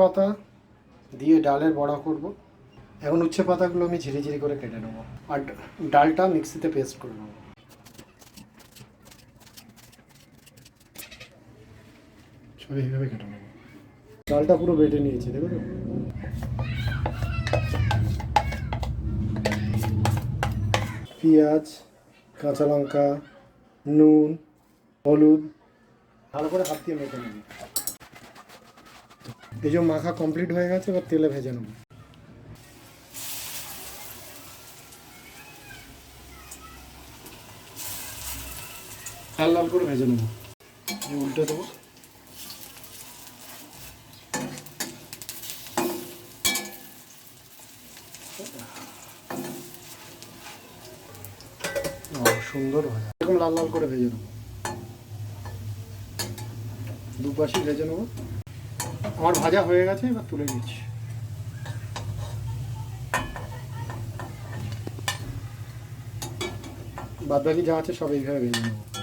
পাতা দিয়ে ডালের বড়া করব। এখন উচ্ছে পাতাগুলো আমি ঝিরি ঝিরি করে কেটে নেব। আর ডালটা মিক্সিতে পেস্ট করে নেব। এইভাবে কেটে নেব। ডালটা পুরো বেটে নিয়েছি, দেখো তো। পেঁয়াজ, কাঁচা লঙ্কা, নুন, হলুদ, ভালো করে হাত দিয়ে মেখে নেব। এই যে মাখা কমপ্লিট হয়ে গেছে, এবার তেলে ভেজে নেব। লাল লাল করে ভেজে নেব। উল্টে দেবো। সুন্দর ভাজা। এরকম লাল লাল করে ভেজে নেব। দুপাশই ভেজে নেব। আমার ভাজা হয়ে গেছে, এবার তুলে নিচ্ছি। বাদ বাকি যা আছে সব এইভাবে ভেজে নেব।